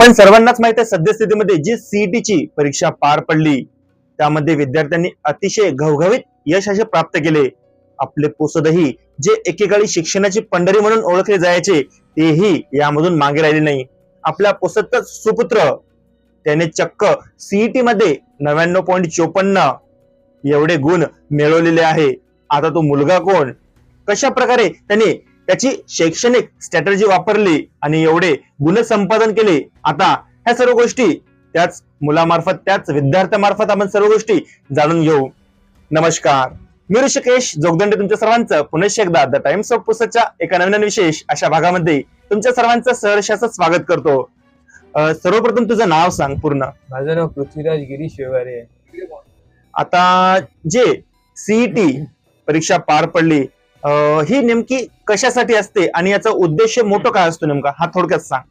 आपण सर्वांनाच माहीत आहे सद्यस्थितीमध्ये जी सीईटीची परीक्षा पार पडली त्यामध्ये विद्यार्थ्यांनी अतिशय घवघवीत यश असे प्राप्त केले. आपले पोसदही जे एकेकाळी शिक्षणाची पंढरी म्हणून ओळखले जायचे तेही यामधून मागे राहिले नाही. आपल्या पुसदच सुपुत्र त्याने चक्क सीईटी मध्ये नव्याण्णव पॉईंट चोपन्न एवढे गुण मिळवलेले आहे. आता तो मुलगा कोण? कशा प्रकारे त्याने त्याची शैक्षणिक स्ट्रॅटर्जी वापरली आणि एवढे गुण संपादन केले. आता ह्या सर्व गोष्टी त्याच मुलामार्फत त्याच विद्यार्थ्यामार्फत आपण सर्व गोष्टी जाणून घेऊ. नमस्कार. मी ऋषिकेश जोगदंडे तुमच्या सर्वांचं. पुनश्च एकदा द टाइम्स ऑफ पुस्तकच्या एका नवीन विशेष अशा भागामध्ये तुमच्या सर्वांचं सहर्षाचं स्वागत करतो. सर्वप्रथम तुझं नाव सांग पूर्ण. माझं नाव पृथ्वीराज गिरीश शेवारे. आता जे सीईटी परीक्षा पार पडली ही नेमकी कशासाठी असते आणि याचा उद्देश मोठं काय असतो नेमका? हा थोडक्यात सांग.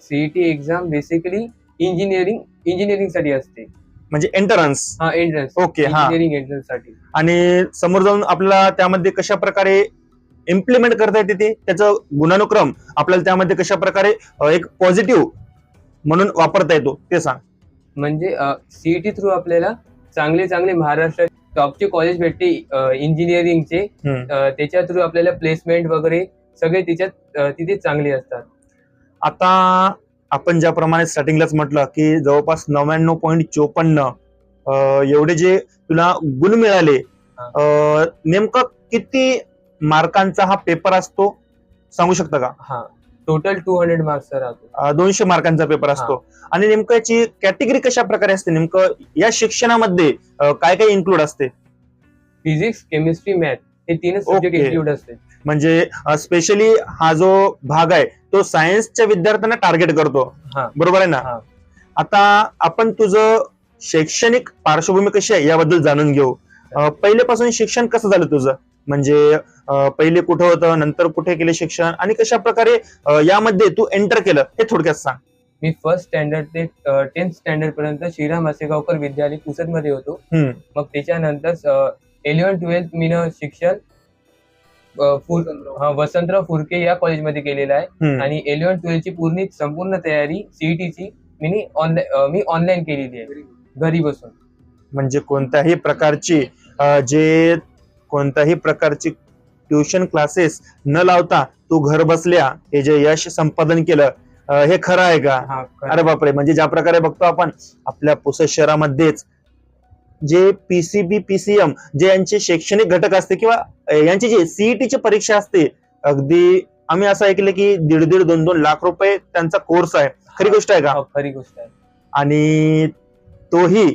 सीईटी एक्झाम बेसिकली इंजिनिअरिंग इंजिनिअरिंगसाठी असते. म्हणजे एंटरन्स हा एंट्रन्स ओके हा. इंजिनिअरिंग एंट्रन्ससाठी. आणि समोर जाऊन आपल्याला त्यामध्ये कशा प्रकारे इम्प्लिमेंट करता येते ते त्याचं गुणानुक्रम आपल्याला त्यामध्ये कशा प्रकारे अं, एक पॉझिटिव्ह म्हणून वापरता येतो ते सांग. म्हणजे सीईटी थ्रू आपल्याला चांगले चांगले महाराष्ट्रात टॉपचे कॉलेज भेटते इंजिनिअरिंगचे. त्याच्या थ्रू आपल्याला प्लेसमेंट वगैरे सगळे त्याच्यात अ, तिथे चांगले असतात. आता आपण ज्याप्रमाणे स्टार्टिंगलाच म्हटलं की जवळपास नव्याण्णव पॉईंट चोपन्न एवढे जे तुला गुण मिळाले नेमकं किती मार्कांचा हा पेपर असतो? सांगू शकता का? हा. टोटल टू हंड्रेड मार्क्सचा राहतो दोनशे मार्कांचा पेपर असतो. आणि नेमकं याची कॅटेगरी कशा प्रकारे असते? नेमकं या शिक्षणामध्ये अं, काय काय इन्क्लूड असते? फिजिक्स केमिस्ट्री मॅथ हे तीनच सब्जेक्ट Okay. इन्क्लूड असते. म्हणजे स्पेशली हा जो भाग आहे तो सायन्सच्या विद्यार्थ्यांना टार्गेट करतो. हा. बरोबर आहे ना? हा. आता आपण तुझं शैक्षणिक पार्श्वभूमी कशी आहे याबद्दल जाणून घेऊ. अं, पहिलेपासून शिक्षण कसं झालं तुझं? म्हणजे पहिले कुठं होतं नंतर कुठे केले शिक्षण आणि कशा प्रकारे यामध्ये तू एंटर केलं हे थोडक्यात सांग. मी फर्स्ट स्टँडर्ड ते टेन्थ स्टँडर्ड पर्यंत श्रीराम मासेगावकर विद्यालय पुसदमध्ये होतो. मग त्याच्यानंतर इलेव्हन ट्वेल्थ मी शिक्षण वसंतराव फुरके या कॉलेजमध्ये केलेलं आहे. आणि इलेव्हन ट्वेल्थ ची पूर्ण संपूर्ण तयारी सीईटीची मी ऑनलाईन मी ऑनलाईन केलेली आहे. घरी बसून. म्हणजे कोणत्याही प्रकारची जे कोणत्याही प्रकारची ट्युशन क्लासेस न लावता तू घर बसल्या हे जे यश संपादन केलं हे खरं आहे का? अरे बापरे म्हणजे ज्या प्रकारे बघतो आपण आपल्या पुसद शहरामध्येच जे पीसीबी पीसीएम जे यांचे शैक्षणिक घटक असते किंवा यांची जी सीईटीची परीक्षा असते अगदी आम्ही असं ऐकलं की दीड दीड दोन दोन लाख रुपये त्यांचा कोर्स आहे. खरी गोष्ट आहे का? हा, खरी गोष्ट आहे. आणि तोही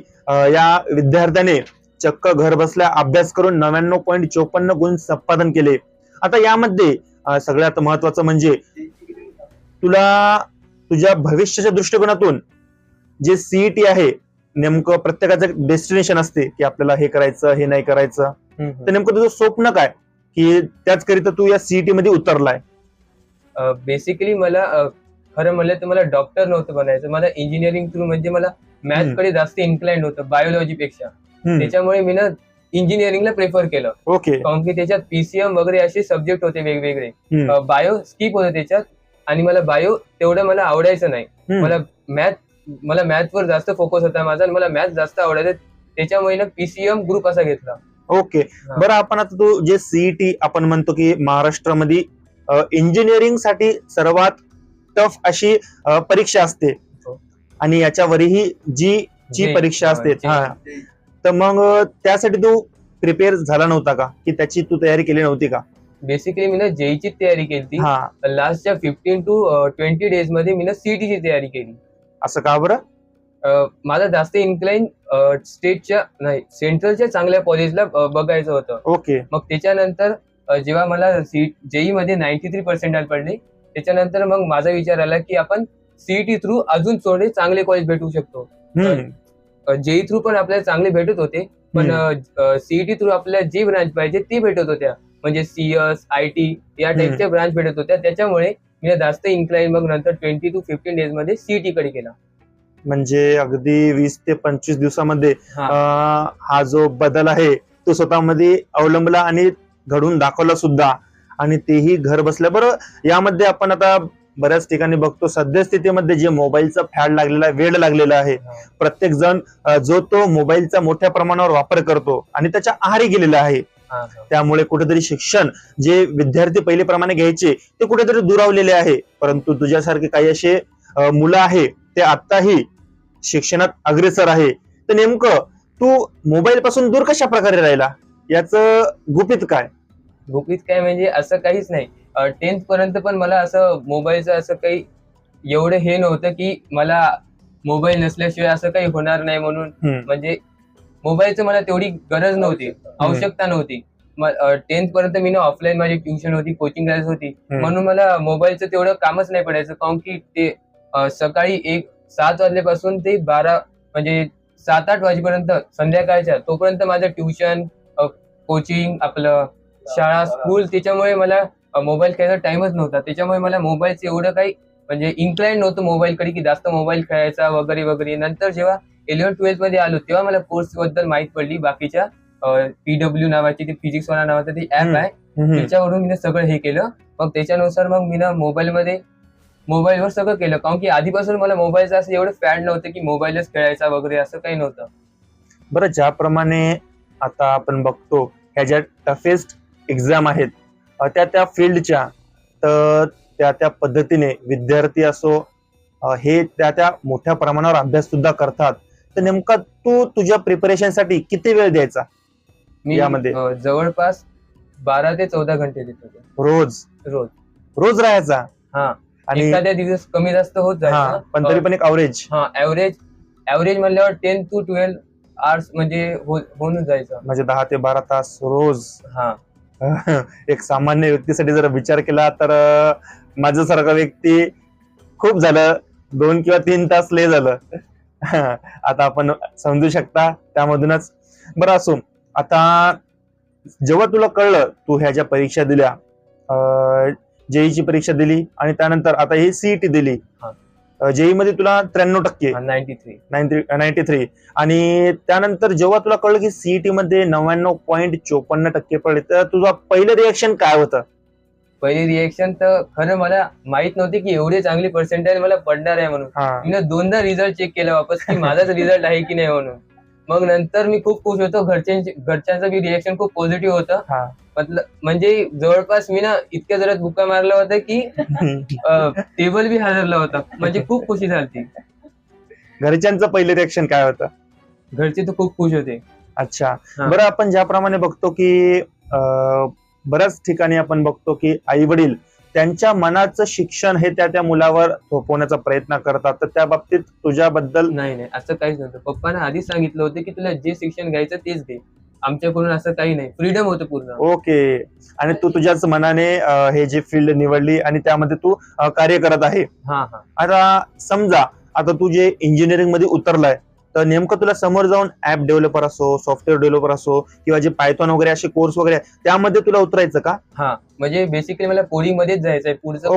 या विद्यार्थ्याने चक्क घर बसल्या अभ्यास करून नव्याण्णव पॉईंट चोपन्न गुण संपादन केले. आता यामध्ये सगळ्यात महत्वाचं म्हणजे तुला तुझ्या भविष्याच्या दृष्टिकोनातून जे सीईटी आहे नेमकं प्रत्येकाचं डेस्टिनेशन असते की आपल्याला हे करायचं हे नाही करायचं. तर नेमकं तुझं स्वप्न काय? की त्याच करिता तू या सीईटी मध्ये उतरलाय. बेसिकली मला खरं म्हणलं तर मला डॉक्टर नव्हतं बनायचं. मला इंजिनिअरिंग थ्रू म्हणजे मला मॅथकडे जास्त इन्क्लाइंड होतं बायोलॉजी पेक्षा. त्याच्यामुळे मी ना इंजिनिअरिंगला प्रेफर केलं. ओके कारण की त्याच्यात पीसीएम वगैरे असे सब्जेक्ट होते वेगवेगळे. बायो स्किप होतं त्याच्यात आणि मला बायो तेवढं मला आवडायचं नाही. मला मॅथ मला मॅथ वर जास्त फोकस होता माझा आणि मला मॅथ जास्त आवडायचं. त्याच्यामुळे ना पीसीएम ग्रुप असा घेतला. ओके. बरं आपण आता तू जे सीईटी आपण म्हणतो की महाराष्ट्रामध्ये इंजिनिअरिंगसाठी सर्वात टफ अशी परीक्षा असते. हो. आणि याच्यावरही जी जी परीक्षा असते. हा. तर मग त्यासाठी तू प्रिपेअर झाला नव्हता का? की त्याची तू तयारी केली नव्हती का? बेसिकली मी ना जेईची तयारी केली हा. लास्टच्या फिफ्टीन टू ट्वेंटी डेजमध्ये मी ना सीईटीची तयारी केली. असं का बरं? अ, मला जास्त इन्क्लाइन स्टेटच्या नाही सेंट्रलच्या चांगल्या कॉलेजला बघायचं होतं. ओके. मग त्याच्यानंतर अ, जेव्हा मला जेई मध्ये नाईन्टी थ्री पर्सेंटाईल पडले त्याच्यानंतर मग माझा विचार आला की आपण सीईटी थ्रू अजून थोडे चांगले कॉलेज भेटू शकतो. हम्म, जेई थ्रू पण आपल्याला चांगले भेटत होते. पण सीईटी थ्रू आपल्याला जी ब्रांच पाहिजे ती भेटत होत्या. म्हणजे सीएस आय टी या टाईपच्या ब्रांच भेटत होत्या. त्याच्यामुळे मी जास्त इन्क्लाइन मग नंतर ट्वेंटी टू फिफ्टीन डेजमध्ये सीईटी कडे केला म्हणजे अगदी वीस ते पंचवीस दिवसामध्ये हा. हा जो बदल आहे तो स्वतःमध्ये अवलंबला आणि घडून दाखवला सुद्धा. आणि तेही घर बसल्या बरं यामध्ये आपण आता बऱ्याच ठिकाणी बघतो सद्यस्थितीमध्ये जे मोबाईलचा फॅड लागलेला आहे, वेड लागलेला आहे प्रत्येक जण जो तो मोबाईलचा मोठ्या प्रमाणावर वापर करतो आणि त्याच्या आहारी गेलेला आहे. त्यामुळे कुठेतरी शिक्षण जे विद्यार्थी पहिले प्रमाणे घ्यायचे ते कुठेतरी दुरावलेले आहे. परंतु तुझ्यासारखे काही असे मुलं आहे ते आताही शिक्षणात अग्रेसर आहे. तर नेमकं तू मोबाईल पासून दूर कशा प्रकारे राहिला? याचं गुपित काय? गुपित काय म्हणजे असं काहीच नाही. टेन्थ पर्यंत पण मला असं मोबाईलचं असं काही एवढं हे नव्हतं की मला मोबाईल नसल्याशिवाय असं काही होणार नाही म्हणून. म्हणजे मोबाईलचं मला तेवढी गरज नव्हती. आवश्यकता नव्हती. टेन्थ पर्यंत मी ना ऑफलाईन माझी ट्युशन होती कोचिंग क्लास होती. म्हणून मला मोबाईलचं तेवढं कामच नाही पडायचं. काऊन की ते सकाळी एक सात वाजल्यापासून ते बारा म्हणजे सात आठ वाजेपर्यंत संध्याकाळच्या तोपर्यंत माझं ट्युशन कोचिंग आपलं शाळा स्कूल त्याच्यामुळे मला मोबाईल खेळायचा टाइमच नव्हता. त्याच्यामुळे मला मोबाईलचं एवढं काही म्हणजे इन्क्लाइंड नव्हतं मोबाईलकडे की जास्त मोबाईल खेळायचा वगैरे वगैरे. नंतर जेव्हा इलेव्हन ट्वेल्थमध्ये आलो तेव्हा मला कोर्सबद्दल माहीत पडली. बाकीच्या पीडब्ल्यू नावाची ती फिजिक्स वाला नावाचं ती ऍप. आहे. त्याच्यावरून मी सगळं हे केलं. मग त्याच्यानुसार मग मी ना मोबाईलमध्ये मोबाईलवर सगळं केलं. कारण की आधीपासून मला मोबाईलचं असं एवढं फॅड नव्हतं की मोबाईलच खेळायचा वगैरे असं काही नव्हतं. बरं ज्याप्रमाणे आता आपण बघतो ह्या ज्या टफेस्ट एक्झाम आहेत त्या त्या फील्डच्या तर त्या त्या पद्धतीने विद्यार्थी असो हे त्या त्या मोठ्या प्रमाणावर अभ्यास सुद्धा करतात. तर नेमका तू तुझ्या प्रिपरेशनसाठी किती वेळ द्यायचा मी यामध्ये? जवळपास बारा ते चौदा घंटे देत. होतो रोज? रोज. रोज राहायचा? हा. आणि एखाद्या दिवस कमी जास्त होत जायचं. पण तरी पण एक अवरेज हा ऍव्हरेज ऍव्हरेज म्हणल्यावर टेन टू ट्वेल्व आवर्स म्हणजे हो- होऊन जायचं. म्हणजे दहा ते बारा तास रोज? हा. एक सामान्य व्यक्तीसाठी जर विचार केला तर माझ्यासारखा व्यक्ती खूप झालं. दोन किंवा तीन तास ले झालं. आता आपण समजू शकता त्यामधूनच. बरं असो. आता जेव्हा तुला कळलं तू ह्या ज्या परीक्षा दिल्या जेईची परीक्षा दिली आणि त्यानंतर आता ही सीईटी दिली. जेई मध्ये तुला त्र्याण्णव टक्के. नाईन्टी थ्री नाईन्टी थ्री आणि त्यानंतर जेव्हा तुला कळलं की सीईटी मध्ये नव्याण्णव पॉईंट चोपन्न टक्के पडले तर तुझं पहिलं रिएक्शन काय होतं? पहिली रिएक्शन तर खरं मला माहीत नव्हती की एवढे चांगली पर्सेंटेज मला पडणार आहे म्हणून. मी दोनदा रिझल्ट चेक केला वापस की माझाच रिझल्ट आहे की नाही म्हणून. मग नंतर मी खूप खुश होतो. घरच्यांची बी रिएक्शन खूप पॉझिटिव्ह होतं. मतलब म्हणजे जवळपास मी ना इतक्या जरात बुका मारला होता की टेबल बी हादरला होता. म्हणजे खूप खुशी झाली घरच्यांचं पहिलं रिएक्शन काय होतं? घरचे तर खूप खुश होते. अच्छा. बरं आपण ज्याप्रमाणे बघतो की अं, बऱ्याच ठिकाणी आपण बघतो की आई वडील त्यांच्या मनाचं शिक्षण हे त्या त्या मुलावर थोपवण्याचा प्रयत्न करतात. तर त्या बाबतीत तुझ्याबद्दल नाही नाही. असं काहीच नव्हतं. पप्पाने आधीच सांगितलं होतं की तुला जे शिक्षण घ्यायचं तेच घे आमच्याकडून असं काही नाही. फ्रीडम होतं पूर्ण. ओके. आणि तू तुझ्याच मनाने अं, हे जी फील्ड निवडली आणि त्यामध्ये तू अं, कार्य करत आहे. हा हा. आता समजा आता तू जे इंजिनिअरिंगमध्ये उतरलाय तर नेमकं तुला समोर जाऊन ऍप डेव्हलपर असो सॉफ्टवेअर डेव्हलपर असो किंवा जे पायथॉन वगैरे असे कोर्स वगैरे आहे, त्यामध्ये तुला उतरायचं का? हा. म्हणजे बेसिकली मला कोडिंग मध्येच जायचंय. पुढचं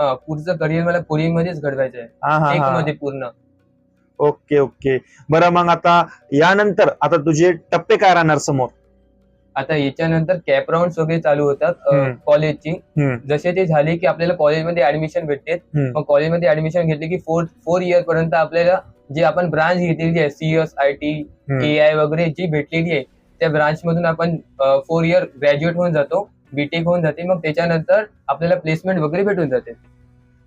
हा, पुढचं करिअर मला कोडिंग मध्येच घडवायचं आहे हा हा. एक हा मध्ये पूर्ण. Okay okay. बरं मग आता यानंतर आता तुझे टप्पे काय राहणार समोर? आता याच्यानंतर कॅप राऊंड वगैरे चालू होतात. कॉलेजची जसे ते झाले की आपल्याला कॉलेजमध्ये ऍडमिशन भेटते. मग कॉलेजमध्ये ऍडमिशन घेतले की फोर फोर इयर पर्यंत आपल्याला जे आपण ब्रांच घेतलेली आहे CS I T. A I वगैरे जी भेटलेली आहे त्या ब्रांच मधून आपण फोर इयर ग्रॅज्युएट होऊन जातो बीटेक होऊन जाते. मग त्याच्यानंतर आपल्याला प्लेसमेंट वगैरे भेटून जाते.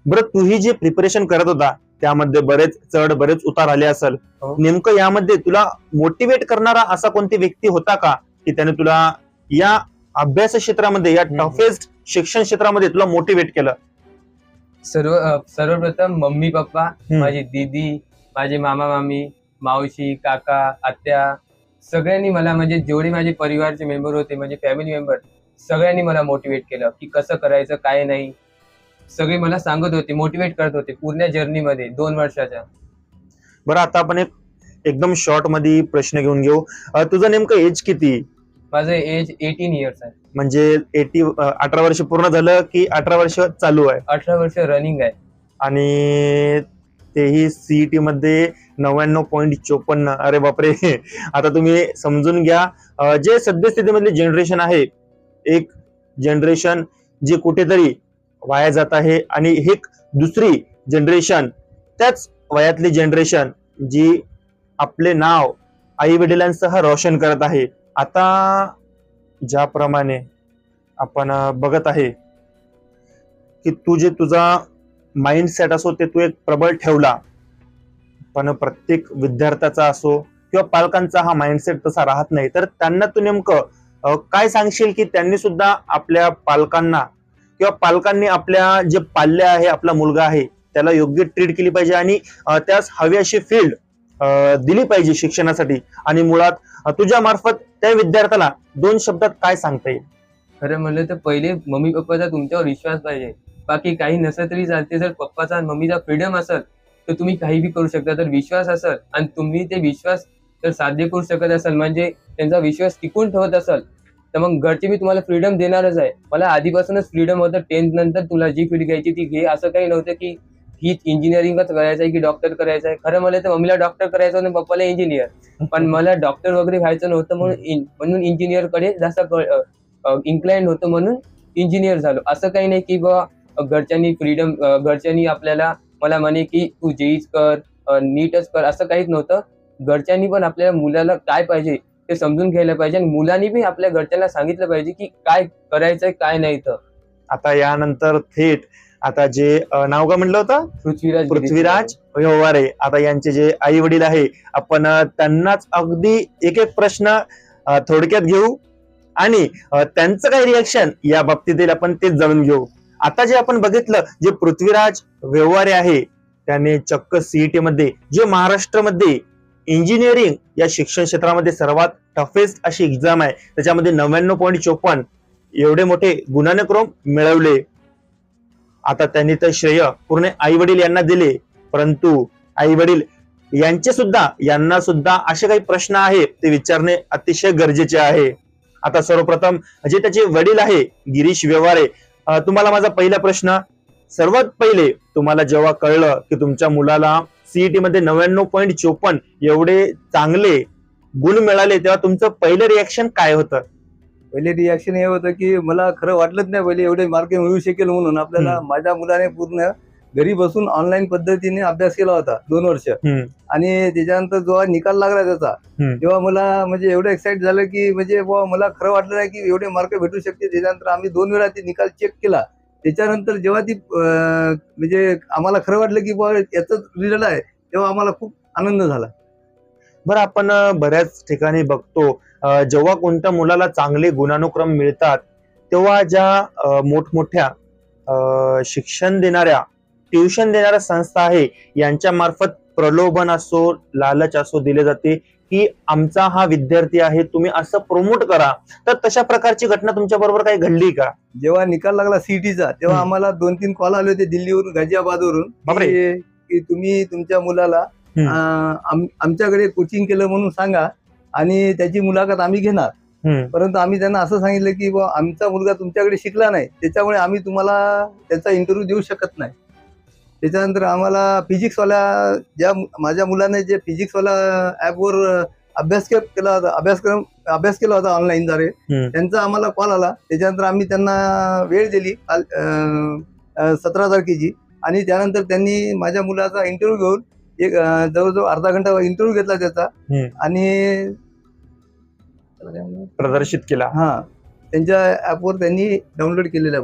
बरं तूही जे प्रिपरेशन करत होता त्यामध्ये बरेच चढ बरेच उतार आले असेल हो. नेमकं यामध्ये तुला मोटिवेट करणारा असा कोणती व्यक्ती होता का की त्याने तुला या अभ्यास क्षेत्रामध्ये या. टफेस्ट शिक्षण क्षेत्रामध्ये तुला मोटिवेट केलं सर्व सर्वप्रथम मम्मी पप्पा. माझी दीदी माझे मामा मामी मावशी काका आत्या सगळ्यांनी मला म्हणजे जेवढे माझे परिवारचे मेंबर होते म्हणजे फॅमिली मेंबर सगळ्यांनी मला मोटिवेट केलं की कसं करायचं काय नाही सगळे मला सांगत होते मोटिवेट करत होते पूर्ण जर्नीमध्ये दोन वर्षाच्या. बरं आता आपण एक एकदम शॉर्टमध्ये प्रश्न घेऊन घेऊ. अं, तुझं नेमकं एज किती? माझं एज एटीन इयर्स आहे. म्हणजे एटी अठरा वर्ष पूर्ण झालं की अठरा वर्ष चालू आहे? अठरा वर्ष रनिंग आहे. आणि तेही सीईटी मध्ये नव्याण्णव पॉईंट चोपन्न. अरे बापरे. आता तुम्ही समजून घ्या. अं, जे सद्यस्थितीमधले जनरेशन आहे एक जनरेशन जे कुठेतरी वाया जात आहे. आणि हे एक दुसरी जनरेशन त्याच वयातली जनरेशन जी आपले नाव आई वडिलांसह रोशन करत आहे. आता ज्याप्रमाणे आपण बघत आहे की तू जे तुझा माइंडसेट असो ते तू एक प्रबळ ठेवला. पण प्रत्येक विद्यार्थ्याचा असो किंवा पालकांचा हा माइंडसेट तसा राहत नाही. तर त्यांना तू नेमकं काय सांगशील की त्यांनी सुद्धा आपल्या पालकांना किंवा पालकांनी आपल्या जे पाल्य आहे आपला मुलगा आहे त्याला योग्य ट्रीट केली पाहिजे आणि त्यास हवी अशी फील्ड दिली पाहिजे शिक्षणासाठी. आणि मुळात तुझ्या मार्फत त्या विद्यार्थ्याला दोन शब्दात काय सांगता येईल? खरं म्हणलं तर पहिले मम्मी पप्पाचा तुमच्यावर विश्वास पाहिजे. बाकी काही नसलं तरी चालते. जर पप्पाचा आणि मम्मीचा फ्रीडम असेल तर तुम्ही काही बी करू शकता. तर विश्वास असेल आणि तुम्ही ते विश्वास जर साध्य करू शकत असाल. म्हणजे त्यांचा विश्वास टिकून ठेवत असाल तर मग घरचे मी तुम्हाला फ्रीडम देणारच आहे. मला आधीपासूनच फ्रीडम होतं टेन्थ नंतर तुला जी फील्ड घ्यायची ती घे असं काही नव्हतं की ही इंजिनिअरिंगच करायचं आहे की डॉक्टर करायचं आहे खरं मला तर मम्मीला डॉक्टर करायचं आणि पप्पाला इंजिनियर पण मला डॉक्टर वगैरे व्हायचं नव्हतं म्हणून इन- म्हणून इंजिनियरकडे जास्त इन्क्लाइंड होतं म्हणून इंजिनियर झालो. असं काही नाही की बा घरच्यांनी फ्रीडम घरच्यांनी आपल्याला मला म्हणे की तू जेईच कर नीटच कर असं काहीच नव्हतं. घरच्यांनी पण आपल्या मुलाला काय पाहिजे ते समजून घ्यायला पाहिजे आणि मुलांनी बी आपल्या घरच्यांना सांगितलं पाहिजे की काय करायचंय काय नाही तर आता यानंतर थेट आता जे नाव का म्हटलं होतं? पृथ्वीराज पृथ्वीराज व्यवहारे. आता यांचे जे आई वडील आहे आपण त्यांनाच अगदी एक एक प्रश्न थोडक्यात घेऊ आणि त्यांचं काय रिॲक्शन या बाबतीतील आपण ते जाणून घेऊ. आता जे आपण बघितलं जे पृथ्वीराज व्यवहारे आहे त्याने चक्क सीईटी मध्ये जे महाराष्ट्रामध्ये इंजिनिअरिंग या शिक्षण क्षेत्रामध्ये सर्वात टफेस्ट अशी एक्झाम आहे. त्याच्यामध्ये नव्याण्णव पॉईंट चोपन्न एवढे मोठे गुणानुक्रम मिळवले. आता त्यांनी तर श्रेय पूर्ण आई वडील यांना दिले. परंतु आई वडील यांचे सुद्धा यांना सुद्धा असे काही प्रश्न आहेत ते विचारणे अतिशय गरजेचे आहे. आता सर्वप्रथम जे त्याचे वडील आहे गिरीश व्यवहारे तुम्हाला माझा पहिला प्रश्न. सर्वात पहिले तुम्हाला जेव्हा कळलं की तुमच्या मुलाला सीईटी मध्ये नव्याण्णव पॉईंट चोपन्न एवढे चांगले गुण मिळाले तेव्हा तुमचं पहिलं रिॲक्शन काय होतं? पहिले रिॲक्शन हे होतं की मला खरं वाटलंच नाही पहिले एवढे मार्क मिळू शकेल म्हणून. आपल्याला. माझ्या मुलाने पूर्ण घरी बसून ऑनलाईन पद्धतीने अभ्यास केला होता दोन वर्ष. आणि त्याच्यानंतर जेव्हा निकाल लागला त्याचा. तेव्हा मला म्हणजे एवढं एक्साइट झालं की म्हणजे मला खरं वाटलं नाही की एवढे मार्क भेटू शकते त्याच्यानंतर आम्ही दोन वेळा ते निकाल चेक केला. त्याच्यानंतर जेव्हा ती म्हणजे आम्हाला खरं वाटलं की बुवा याच रिझल्ट आहे तेव्हा आम्हाला खूप आनंद झाला. बरं आपण बऱ्याच ठिकाणी बघतो जेव्हा कोणत्या मुलाला चांगले गुणानुक्रम मिळतात तेव्हा ज्या मोठमोठ्या शिक्षण देणाऱ्या ट्युशन देणाऱ्या संस्था आहे यांच्या मार्फत प्रलोभन असो लालच असो दिले जाते की आमचा हा विद्यार्थी आहे तुम्ही असं प्रमोट करा. तर तशा प्रकारची घटना तुमच्या बरोबर काही घडली का? जेव्हा निकाल लागला सीईटीचा तेव्हा. आम्हाला दोन तीन कॉल आले होते दिल्लीवरून गाझियाबादवरून बापरे. की तुम्ही तुमच्या मुलाला आमच्याकडे कोचिंग केलं म्हणून सांगा आणि त्याची मुलाखत आम्ही घेणार. परंतु आम्ही त्यांना असं सांगितलं की आमचा मुलगा तुमच्याकडे शिकला नाही त्याच्यामुळे आम्ही तुम्हाला त्याचा इंटरव्ह्यू देऊ शकत नाही. त्याच्यानंतर आम्हाला फिजिक्सवाल्या ज्या माझ्या मुलाने जे फिजिक्सवाल्या ॲपवर अभ्यास केला होता अभ्यासक्रम अभ्यास केला होता ऑनलाईनद्वारे. त्यांचा आम्हाला कॉल आला. त्याच्यानंतर आम्ही त्यांना वेळ दिली काल सतरा तारखेची. आणि त्यानंतर त्यांनी माझ्या मुलाचा इंटरव्ह्यू घेऊन एक जवळजवळ अर्धा घंटा इंटरव्ह्यू घेतला त्याचा. आणि प्रदर्शित केला. हा. त्यांच्या ऍपवर त्यांनी डाउनलोड केलेला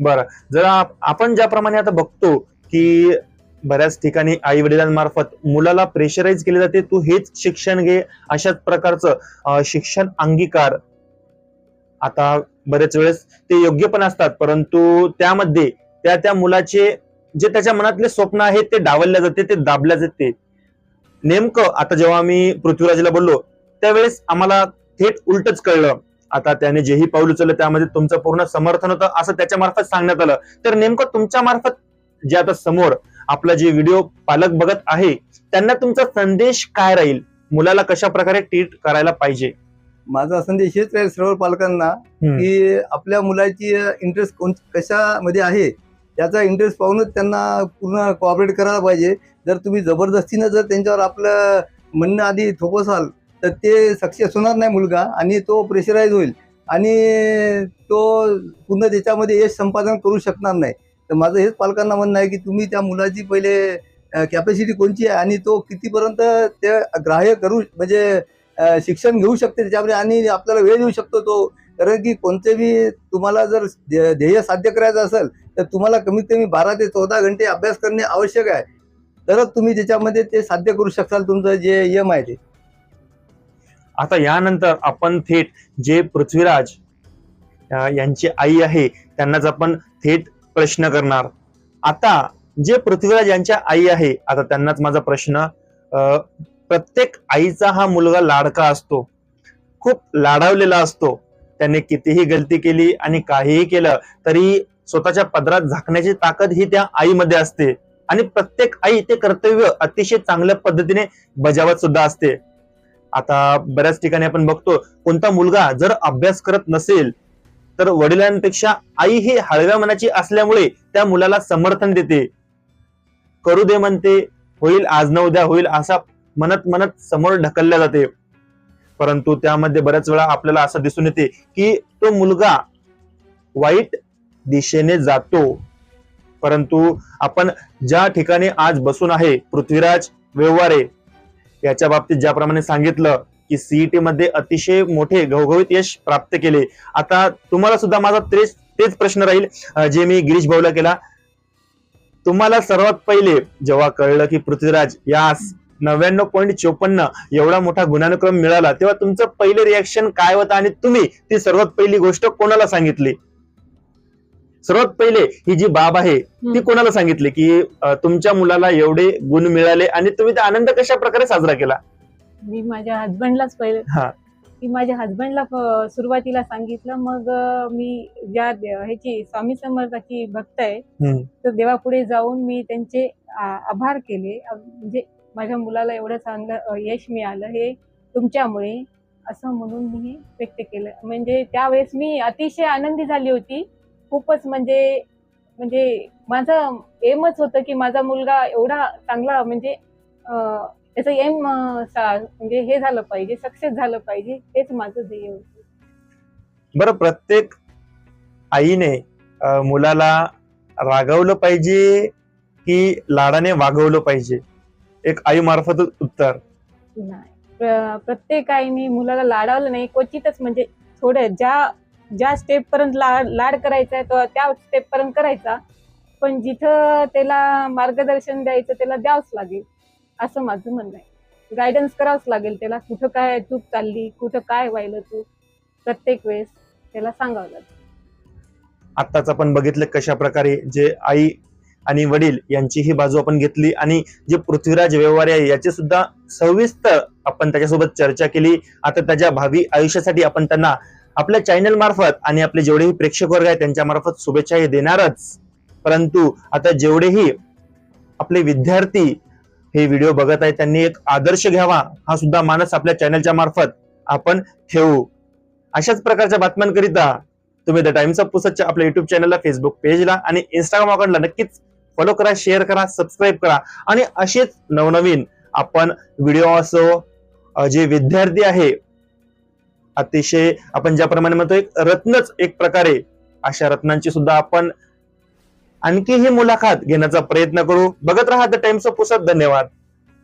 बरं. जर आप- आपण ज्याप्रमाणे आता बघतो की बऱ्याच ठिकाणी आई वडिलांमार्फत मुलाला प्रेशराईज केले जाते तू हेच शिक्षण घे अशाच प्रकारचं शिक्षण अंगीकार. आता बरेच वेळेस ते योग्य पण असतात परंतु त्यामध्ये त्या त्या मुलाचे जे त्याच्या मनातले स्वप्न आहेत ते डावलल्या जाते ते दाबल्या जाते. नेमकं आता जेव्हा मी पृथ्वीराजला बोललो त्यावेळेस आम्हाला थेट उलटच कळलं. आता त्याने जेही पाऊल उचललं त्यामध्ये तुमचं पूर्ण समर्थन होतं असं त्याच्या मार्फत सांगण्यात आलं. तर नेमकं तुमच्या मार्फत जे आता समोर आपला जे व्हिडिओ पालक बघत आहे त्यांना तुमचा संदेश काय राहील? मुलाला कशा प्रकारे ट्रीट करायला पाहिजे? माझा संदेश हेच आहे सर्व पालकांना की आपल्या मुलाची इंटरेस्ट कोण कशामध्ये आहे त्याचा इंटरेस्ट पाहूनच त्यांना पूर्ण कॉपरेट करायला पाहिजे. जर तुम्ही जबरदस्तीनं जर त्यांच्यावर आपलं म्हणणं आधी थोपसाल तर ते सक्सेस होणार नाही मुलगा आणि तो प्रेशराईज होईल. आणि तो पूर्ण त्याच्यामध्ये यश संपादन करू शकणार नाही. तर माझं हेच पालकांना म्हणणं आहे की तुम्ही त्या मुलाची पहिले कॅपॅसिटी कोणची आहे आणि तो कितीपर्यंत ते ग्राह्य करू म्हणजे शिक्षण घेऊ शकते त्याच्यामध्ये आणि आपल्याला वेळ देऊ शकतो तो. कारण की कोणते बी तुम्हाला जर ध्ये- ध्येय साध्य करायचं असेल तर तुम्हाला कमीत कमी बारा ते चौदा घंटे अभ्यास करणे आवश्यक आहे. तरच तुम्ही त्याच्यामध्ये ते साध्य करू शकाल तुमचं जे यम आहे ते. आता यानंतर आपण थेट जे पृथ्वीराज यांची आई आहे त्यांनाच आपण थेट प्रश्न करणार. आता जे पृथ्वीराज यांच्या आई आहे आता त्यांनाच माझा प्रश्न प्रत्येक आईचा हा मुलगा लाडका असतो. खूप लाडावलेला असतो. त्याने कितीही गलती केली आणि काहीही केलं तरी स्वतःच्या पदरात झाकण्याची ताकद ही त्या आईमध्ये असते. आणि प्रत्येक आई ते कर्तव्य अतिशय चांगल्या पद्धतीने बजावत सुद्धा असते. आता बऱ्याच ठिकाणी आपण बघतो कोणता मुलगा जर अभ्यास करत नसेल तर वडिलांपेक्षा आई ही हळव्या मनाची असल्यामुळे त्या मुलाला समर्थन देते. करू दे म्हणते होईल आज न उद्या होईल असा मनत मनत समोर ढकलल्या जाते. परंतु त्यामध्ये बऱ्याच वेळा आपल्याला असं दिसून येते की तो मुलगा वाईट दिशेने जातो. परंतु आपण ज्या ठिकाणी आज बसून आहे पृथ्वीराज व्यवहारे याच्या बाबतीत ज्याप्रमाणे सांगितलं की सीईटी मध्ये अतिशय मोठे घवघवीत यश प्राप्त केले. आता तुम्हाला सुद्धा माझा तेच तेच प्रश्न राहील जे मी गिरीश भाऊला केला. तुम्हाला सर्वात पहिले जेव्हा कळलं की पृथ्वीराज यास नव्याण्णव पॉईंट चोपन्न एवढा मोठा गुणानुक्रम मिळाला तेव्हा तुमचं पहिले रिॲक्शन काय होतं आणि तुम्ही ती सर्वात पहिली गोष्ट कोणाला सांगितली? सर्वात पहिले ही जी बाब आहे ती कोणाला सांगितली की तुमच्या मुलाला एवढे गुण मिळाले आणि तुम्ही ते आनंद कशा प्रकारे साजरा केला? मी माझ्या हजबंडलाच पहिले हा. की माझ्या हजबंडला सुरुवातीला सांगितलं मग मी ज्या ह्याची स्वामी समर्थाची भक्त आहे हम्म. तर देवापुढे जाऊन मी त्यांचे आ- आभार केले अ, म्हणजे माझ्या मुलाला एवढं चांगलं अ, यश मिळालं हे तुमच्यामुळे असं म्हणून मी हे व्यक्त केलं म्हणजे त्यावेळेस मी अतिशय आनंदी झाली होती खूपच म्हणजे म्हणजे माझं एमच होतं की माझा मुलगा एवढा चांगला म्हणजे अं, त्याचं एम म्हणजे हे झालं पाहिजे सक्सेस झालं पाहिजे हेच माझं ध्येय होतं. बरं प्रत्येक आईने मुलाला रागवलं पाहिजे की लाडाने वागवलं पाहिजे? एक आई मार्फत उत्तर. नाही. प्र- प्रत्येक आईने मुलाला लाडावलं नाही क्वचितच म्हणजे थोडं ज्या ज्या स्टेप पर्यंत लाड लाड करायचा आहे तो त्या स्टेप पर्यंत करायचा. पण जिथं त्याला मार्गदर्शन द्यायचं त्याला द्यावंच लागेल. असं माझं म्हणणं आहे. गायडन्स करावंच लागेल त्याला. कुठं काय चूक चालली कुठं काय व्हायलं चूक प्रत्येक वेळेस त्याला सांगावं लागेल. आत्ताच आपण बघितलं कशा प्रकारे जे आई आणि वडील यांची ही बाजू आपण घेतली आणि जे पृथ्वीराज व्यवहार आहे याची सुद्धा सविस्तर आपण त्याच्यासोबत चर्चा केली. आता त्याच्या भावी आयुष्यासाठी आपण त्यांना आपल्या चॅनल मार्फत आणि आपले जेवढेही प्रेक्षक वर्ग आहेत त्यांच्या मार्फत शुभेच्छा हे देणारच. परंतु आता जेवढेही आपले विद्यार्थी हे व्हिडिओ बघत आहे. त्यांनी एक आदर्श घ्यावा. हा सुद्धा मानस आपल्या चॅनलच्या मार्फत आपण ठेवू. अशाच प्रकारच्या बातम्यांकरिता तुम्ही द टाइम्स ऑफ पुसतच्या आपल्या युट्यूब चॅनलला फेसबुक पेजला आणि इंस्टाग्राम अकाउंटला नक्कीच फॉलो करा शेअर करा सबस्क्राईब करा. आणि असेच नवनवीन आपण व्हिडिओ असो जे विद्यार्थी आहे अतिशय आपण ज्याप्रमाणे म्हणतो एक रत्नच एक प्रकारे अशा रत्नांची सुद्धा आपण आणखी ही मुलाखत घेण्याचा प्रयत्न करू. बघत राहा द टाइम्स ऑफ पुसत. धन्यवाद.